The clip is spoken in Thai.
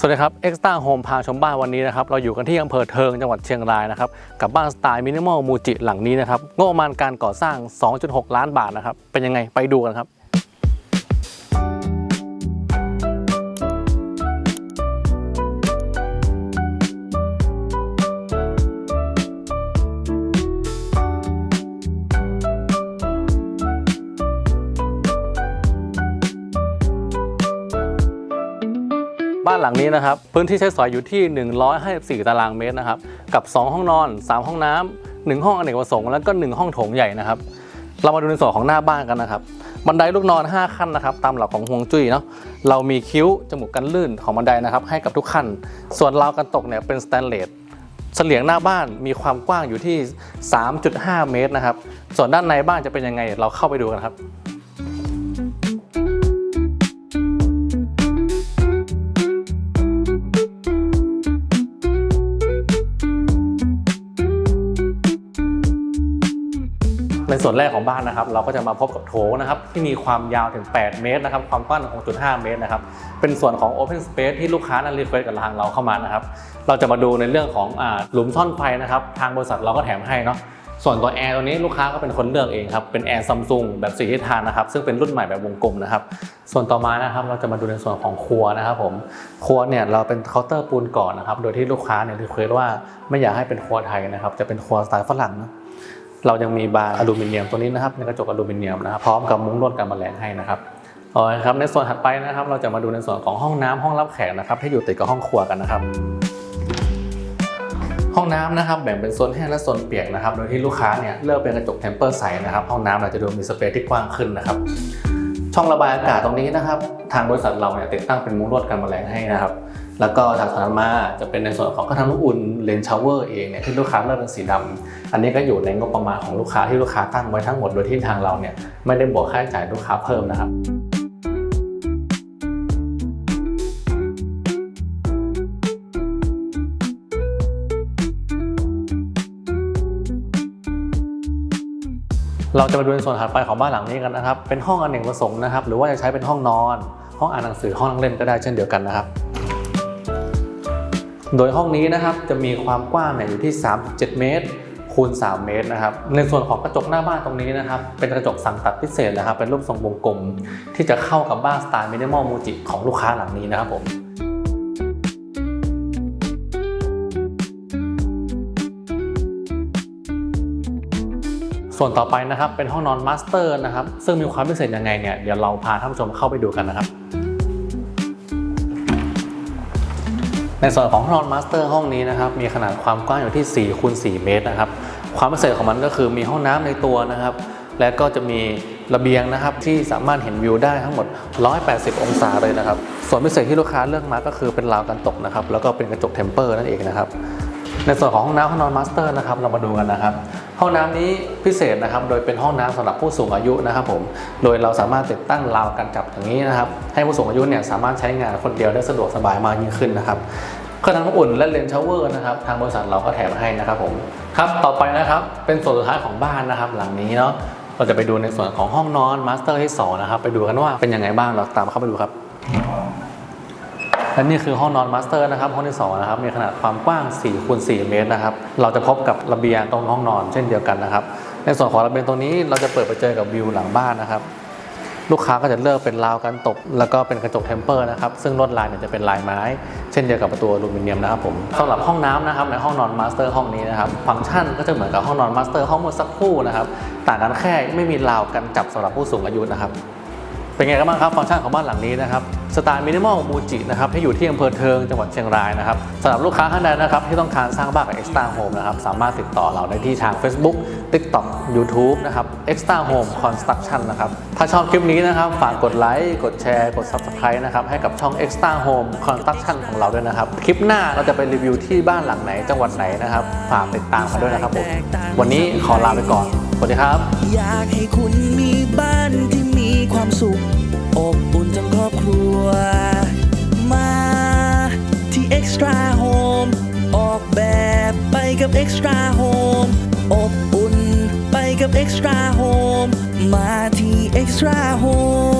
สวัสดีครับ Extra Home พาชมบ้านวันนี้นะครับ เราอยู่กันที่อำเภอเทิงจังหวัดเชียงรายนะครับ กับบ้านสไตล์มินิมอลมูจิหลังนี้นะครับ งบประมาณการก่อสร้าง 2.6 ล้านบาทนะครับ เป็นยังไงไปดูกันครับ บ้านหลังนี้นะครับ พื้นที่ใช้สอยอยู่ที่ 154 ตารางเมตรนะครับ กับ 2 ห้องนอน 3 ห้องน้ำ1ห้องอเนกประสงค์แล้วก็ 1 ห้องโถงใหญ่นะครับ เรามาดูในส่วนของหน้าบ้านกันนะครับ บันไดลูกนอน 5 ขั้นนะครับ ตามหลักของฮวงจุ้ยเนาะ เรามีคิ้ว จมูกกันลื่นของบันไดนะครับ ให้กับทุกขั้น ส่วนราวกันตกเนี่ยเป็นสแตนเลสเฉลียงหน้าบ้านมีความกว้างอยู่ที่ 3.5 เมตรนะครับ ส่วนด้านในบ้านจะเป็นยังไง เราเข้าไปดูกันครับ ในส่วนแรกของบ้านนะครับ เราก็จะมาพบกับโถงนะครับที่มีความยาวถึง 8 เมตรนะครับความกว้าง 6.5 เมตรนะครับเป็นส่วนของ Open Space ที่ลูกค้านั้นรีเควสกับทางเราเข้ามานะครับเราจะมาดูในเรื่องของอหลุมซ่อนไฟนะครับทางบริษัทเราก็แถมให้เนาะส่วนตัวแอร์ตัวนี้ลูกค้าก็เป็นคนเลือกเองครับ เป็นแอร์ซัมซุงแบบสีทิศทางนะครับ ซึ่งเป็นรุ่นใหม่แบบวงกลมนะครับ ส่วนต่อมานะครับเราจะมาดูในส่วนของครัวนะครับผม ครัวเนี่ยเราเป็นเคาน์เตอร์ปูนก่อนนะครับ โดยที่ลูกค้าเนี่ยรีเควสว่าไม่อยากให้เป็นครัวไทยนะครับ จะเป็นครัวสไตล์ฝรั่งนะ เรายังมีบาร์อลูมิเนียมตัวนี้นะครับในกระจกอลูมิเนียมนะครับพร้อมกับมุ้งลวดกันแมลงให้นะครับเอาละครับในส่วนถัดไปนะครับ เราจะมาดูในส่วนของห้องน้ำห้องรับแขกนะครับที่อยู่ติดกับห้องครัวกันนะครับ ห้องน้ำนะครับแบ่งเป็นโซนแห้งและโซนเปียกนะครับ โดยที่ลูกค้าเนี่ยเลือกเป็นกระจกเทมเปอร์ใสนะครับ ห้องน้ำเราจะดูมีสเปซที่กว้างขึ้นนะครับ ช่องระบายอากาศตรงนี้นะครับ ทางบริษัทเราเนี่ยติดตั้งเป็นมุ้งลวดกันแมลงให้นะครับ แล้วก็ถัดจากนั้นมาจะเป็นในส่วนของกระทะน้ำอุ่นเลนชาวเวอร์เองเนี่ยที่ลูกค้าเลือกเป็นสีดำอันนี้ก็อยู่ในงบประมาณของลูกค้าที่ลูกค้าตั้งไว้ทั้งหมดโดยที่ทางเราเนี่ยไม่ได้บวกค่าใช้จ่ายลูกค้าเพิ่มนะครับเราจะมาดูในส่วนถัดไปของบ้านหลังนี้กันนะครับ เป็นห้องอเนกประสงค์นะครับ หรือว่าจะใช้เป็นห้องนอน ห้องอ่านหนังสือ ห้องนั่งเล่นก็ได้เช่นเดียวกันนะครับ โดยห้องนี้นะครับจะมีความกว้างอยู่ที่ 3.7 เมตรคูณ 3 เมตรนะครับ ในส่วนของกระจกหน้าบ้านตรงนี้นะครับ เป็นกระจกสั่งตัดพิเศษนะครับ เป็นรูปทรงวงกลม ที่จะเข้ากับบ้านสไตล์มินิมอลมูจิของลูกค้าหลังนี้นะครับผมส่วนต่อไปนะครับเป็นห้องนอนมาสเตอร์นะครับ ซึ่งมีความพิเศษยังไงเนี่ยเดี๋ยวเราพาท่านผู้ชมเข้าไปดูกันนะครับ ในส่วนของห้องนอนมาสเตอร์ห้องนี้นะครับมีขนาดความกว้างอยู่ที่4คูณ4เมตรนะครับความพิเศษของมันก็คือมีห้องน้ำในตัวนะครับ และก็จะมีระเบียงนะครับที่สามารถเห็นวิวได้ทั้งหมด 180 องศาเลยนะครับ ส่วนพิเศษที่ลูกค้าเลือกมาก็คือเป็นราวกันตกนะครับแล้วก็เป็นกระจกเทมเปอร์นั่นเองนะครับในส่วนของห้องน้ำห้องนอนมาสเตอร์นะครับเรามาดูกันนะครับ ห้องน้ำนี้พิเศษนะครับ โดยเป็นห้องน้ำสำหรับผู้สูงอายุนะครับผม โดยเราสามารถติดตั้งราวกันจับอย่างนี้นะครับ ให้ผู้สูงอายุเนี่ยสามารถใช้งานคนเดียวได้สะดวกสบายมากยิ่งขึ้นนะครับเครื่องทำน้ำอุ่นและเลนชาวเวอร์นะครับ ทางบริษัทเราก็แถมให้นะครับผมครับต่อไปนะครับเป็นส่วนสุดท้ายของบ้านนะครับ หลังนี้เนาะเราจะไปดูในส่วนของห้องนอนมาสเตอร์ที่สองนะครับไปดูกันว่าเป็นยังไงบ้างเราตามเข้าไปดูครับ และนี่คือห้องนอนมาสเตอร์นะครับห้องที่2นะครับมีขนาดความกว้าง4คูณ4เมตรนะครับเราจะพบกับระเบียงตรงห้องนอนเช่นเดียวกันนะครับ ในส่วนของระเบียงตรงนี้เราจะเปิดไปเจอกับวิวหลังบ้านนะครับ ลูกค้าก็จะเลือกเป็นราวกันตก แล้วก็เป็นกระจกเทมเปอร์นะครับซึ่งลวดลายเนี่ยจะเป็นลายไม้ เช่นเดียวกับประตูอลูมิเนียมนะครับผมสำหรับห้องน้ำนะครับในห้องนอนมาสเตอร์ห้องนี้นะครับฟังก์ชันก็จะเหมือนกับห้องนอนมาสเตอร์ห้องเมื่อสักครู่นะครับต่างกันแค่ไม่มีราวกันจับสำหรับผู้สูงอายุนะครับเป็นไงกันบ้างครับฟังก์ชันของบ้านหลังนี้นะครับ สไตล์มินิมอลมูจินะครับที่อยู่ที่อำเภอเทิงจังหวัดเชียงรายนะครับสำหรับลูกค้าท่านใดนะครับที่ต้องการสร้างบ้านกับ Extra Home นะครับสามารถติดต่อเราได้ที่ทาง Facebook TikTok YouTube นะครับ Extra Home Construction นะครับถ้าชอบคลิปนี้นะครับฝากกดไลค์กดแชร์กด Subscribe นะครับให้กับช่อง Extra Home Construction ของเราด้วยนะครับ คลิปหน้าเราจะไปรีวิวที่บ้านหลังไหนจังหวัดไหนนะครับฝากติดตามกันด้วยนะครับผมวันนี้ขอลาไปก่อนสวัสดีครับ อยากให้คุณมีบ้านที่มีความสุข Extra Home มาที่ Extra Home